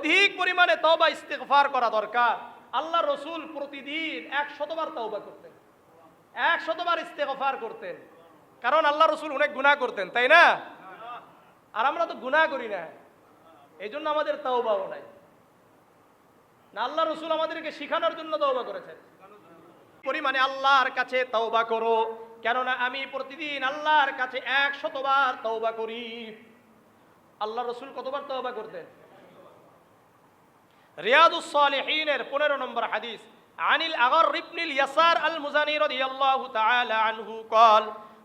অধিক পরিমাণে তওবা ইস্তেগফার করা দরকার। আল্লাহ রসুল প্রতিদিন এক শতবার তওবা করতেন। এক শতবার ইস্তেগফার করতেন। কারণ আল্লাহ রসুল অনেক গুনাহ করতেন, তাই না? আর আমরা তো গুনাহ করি না। এই জন্য আমাদের তওবাও নাই। না, আল্লাহ রসুল আমাদেরকে শিখানোর জন্য তওবা করেছেন। পরিমাণে আল্লাহর কাছে তওবা করো। কেননা আমি প্রতিদিন আল্লাহর কাছে এক শতবার তওবা করি। আল্লাহ রসুল কতবার তওবা করতেন? রিয়াদুস সালিহিনের 15 নম্বর হাদিস আনিল আগর ইবনিল ইয়াসার আল মুজানি রাদিয়াল্লাহু তাআলা আনহু قال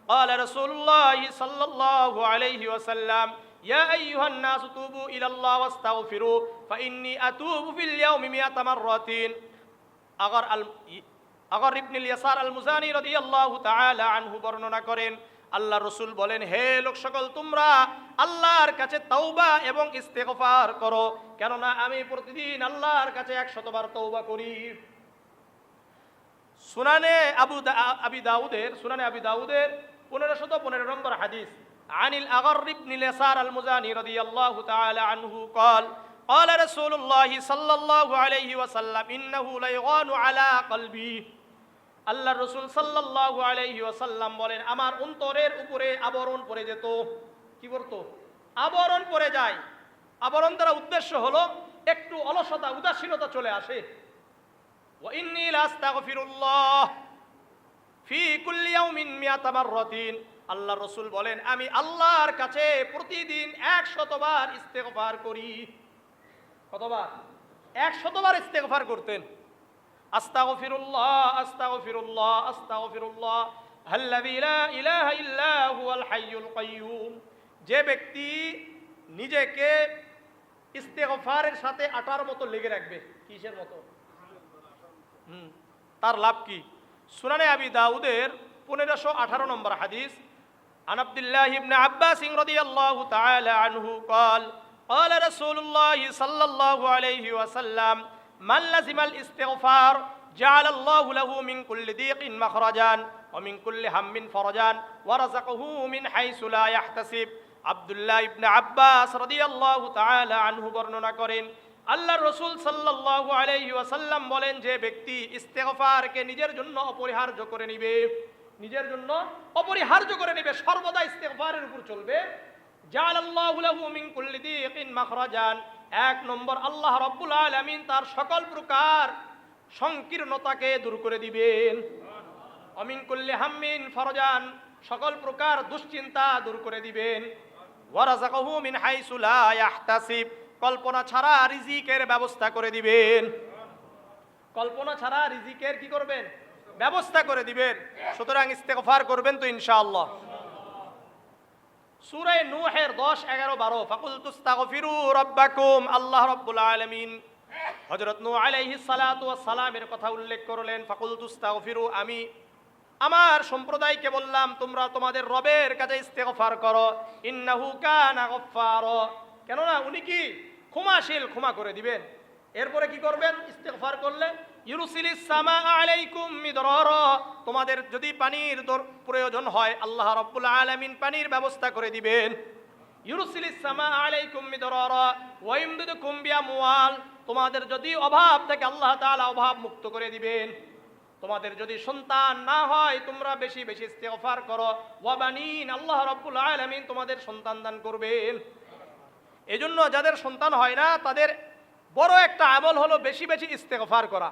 قال رسول الله صلى الله عليه وسلم يا أيها الناس توبوا إلى الله واستغفروا فإني أتوب في اليوم مئة مرة আগর আল আগর ইবনুল ইয়াসার আল মুজানি রাদিয়াল্লাহু তাআলা আনহু বর্ণনা করেন আল্লাহ রসুল বলেন হে লোক সকল তোমরা আল্লাহর কাছে তওবা এবং ইস্তেগফার করো কেননা আমি প্রতিদিন আল্লাহর কাছে একশতবার তওবা করি সুনানে আবু দা- আবি দাউদের সুনানে আবি দাউদের পনেরো শত পনেরো নম্বর হাদিস আনিল আগর ইবনুল ইয়াসার আল মুজানি রাদিয়াল্লাহু তাআলা আনহু قال قال رسول الله صلى الله عليه وسلم إنه ليغان على قلبي আল্লাহ রসুল সাল্লাহ আলহি ওসাল্লাম বলেন, আমার অন্তরের উপরে আবরণ পড়ে যেত। কি বলতো? আবরণ পড়ে যায়। আবরণ দ্বারা উদ্দেশ্য হলো, একটু অলসতা, উদাসীনতা চলে আসে। আল্লাহ রসুল বলেন, আমি আল্লাহর কাছে প্রতিদিন এক শতবার ইস্তেকবার করি। কতবার? এক শতবার ইস্তেকবার করতেন। আস্তাগফিরুল্লাহ আস্তাগফিরুল্লাহ আস্তাগফিরুল্লাহ আল্লাযী লা ইলাহা ইল্লা হুয়াল হাইয়ুল কাইয়্যুম যে ব্যক্তি নিজেকে ইস্তেগফারের সাথে আটার মতো লেগে রাখবে কিসের মতো হুম, তার লাভ কি সুনানে আবি দাউদের পনেরোশো আঠারো নম্বর হাদিস عن عبد الله بن عباس رضي الله تعالى عنه قال قال رسول الله صلى الله عليه وسلم من لزم الاستغفار جعل الله له من كل ضيق مخرجا ومن كل هم فرجا ورزقه من حيث لا يحتسب আব্দুল্লাহ ইবনে আব্বাস রাদিয়াল্লাহু তাআলা আনহু বর্ণনা করেন আল্লাহ রসুল সাল্লাল্লাহু আলাইহি ওয়াসাল্লাম বলেন যে ব্যক্তি ইস্তেগফারকে নিজের জন্য অপরিহার্য করে নিবে নিজের জন্য অপরিহার্য করে নেবে সর্বদা ইস্তেগফারের উপর চলবে জাআলাল্লাহু লাহু মিন কুল্লি দিকিন মাখরাজান এক নম্বর আল্লাহ রাব্বুল আলামিন তার সকল প্রকার সংকীর্ণতাকে দূর করে দিবেন। অমিন কুল্লি হাম্মিন ফরজান, সকল প্রকার দুশ্চিন্তা দূর করে দিবেন। মিন হাইসু লা ইয়াহতাসিব, কল্পনা ছাড়া রিজিকের ব্যবস্থা করে দিবেন। কল্পনা ছাড়া রিজিকের কি করবেন? ব্যবস্থা করে দিবেন। সুতরাং ইস্তেগফার করবেন তো ইনশাআল্লাহ। সূরা নূহের 10 11 12 ফাকুল তুস্তাগফিরু রাব্বাকুম। আল্লাহ রাব্বুল আলামিন। হযরত নূহ আলাইহিস সালাতু সালামের কথা উল্লেখ করলেন ফাকুল তুস্তাগফিরু আমি আমার সম্প্রদায়কে বললাম, তোমরা তোমাদের রবের কাছে ইস্তেগফার করো, ইন্নাহু কানা গফফারা। কেননা উনি কি? ক্ষমাশীল, ক্ষমা করে দিবেন। এরপরে কি করবেন? ইস্তেগফার করলে তোমাদের যদি পানির প্রয়োজন হয়, আল্লাহ রাব্বুল আলামিন পানির ব্যবস্থা করে দিবেন। তোমাদের যদি অভাব থাকে, আল্লাহ তাআলা অভাব মুক্ত করে দিবেন। তোমাদের যদি সন্তান না হয়, তোমরা বেশি বেশি ইস্তেগফার করো। ওয়াবানিন আল্লাহ রাব্বুল আলামিন তোমাদের সন্তান দান করবেন। এজন্য যাদের সন্তান হয় না, তাদের বড় একটা আমল হলো বেশি বেশি ইস্তেগফার করা।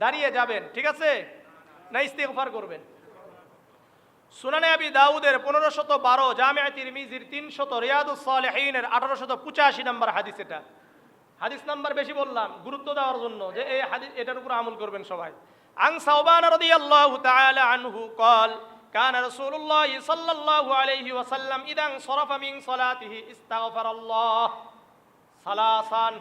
দাঁড়িয়ে যাবেন ঠিক আছে না ইস্তেগফার করবেন সুনানে আবি দাউদের পনেরো শত বারো জামিয়া তিরমিজির তিন শত রিয়াদুস সালেহিনের আঠারো শত পঁচাশি নম্বর হাদিস এটা হাদিস নাম্বার বেশি বললাম গুরুত্ব দেওয়ার জন্য যে এই হাদিস এটার উপর আমল করবেন সবাই আং সাউবান রাদিয়াল্লাহু তাআলা আনহু قال كان رسول الله صلى الله عليه وسلم اذا انصرف من صلاته استغفر الله সালাসান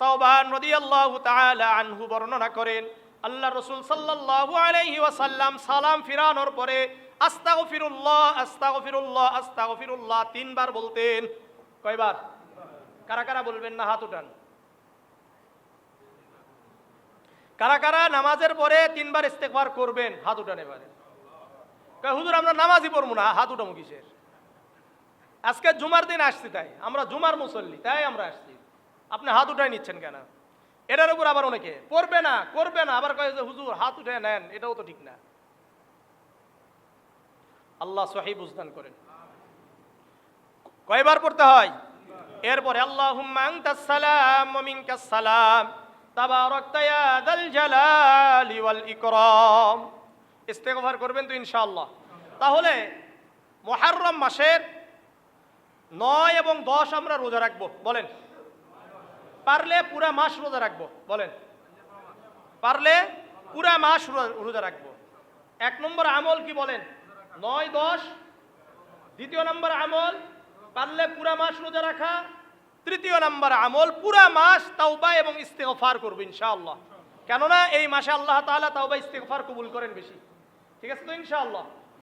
সাওবান রাদিয়াল্লাহু তাআলা আনহু বর্ণনা করেন আল্লাহ রসুল সাল্লাল্লাহু আলাইহি ওয়াসাল্লাম সালাম ফিরানোর পরে আস্তাগফিরুল্লাহ আস্তাগফিরুল্লাহ আস্তাগফিরুল্লাহ তিনবার বলতেন। কয়বার? কারা কারা বলবেন না হাত উঠান। কারা কারা নামাজের পরে তিনবার ইস্তেগফার করবেন হাত উঠান এবারে। কয়, হুজুর আমরা নামাজই পড়ব না হাত উঠাবো কিসের? আজকে জুমার দিন আসছি তাই আমরা জুমার মুসল্লি তাই আমরা আসছি। আপনি হাত উঠাই নিচ্ছেন কেন? এটার উপর আবার অনেকে, করবে না করবে না। আবার কয়ে যে, হুজুর, হাত উঠে নেন। এটাও তো ঠিক না। আল্লাহ সহি বুঝদান করেন। কয়বার পড়তে হয়? এরপরে আনতাস সালাম ইকরাম। ইস্তেগফার করবেন তো ইনশাআল্লাহ। তাহলে, মুহররম মাসের নয় এবং দশ আমরা রোজা রাখব। বলেন। পারলে পুরা মাস রোজা রাখব, বলেন। পারলে পুরা মাস রোজা রাখব। এক নম্বর আমল কি বলেন? নয়, দশ। দ্বিতীয় নম্বর আমল, পারলে পুরা মাস রোজা রাখা। তৃতীয় নম্বর আমল, পুরা মাস তাওবা এবং ইস্তেগফার করব, ইনশাআল্লাহ। কেননা এই মাসে আল্লাহ তাআলা তাওবা, ইস্তেগফার কবুল করেন বেশি। ঠিক আছে তো, ইনশাআল্লাহ?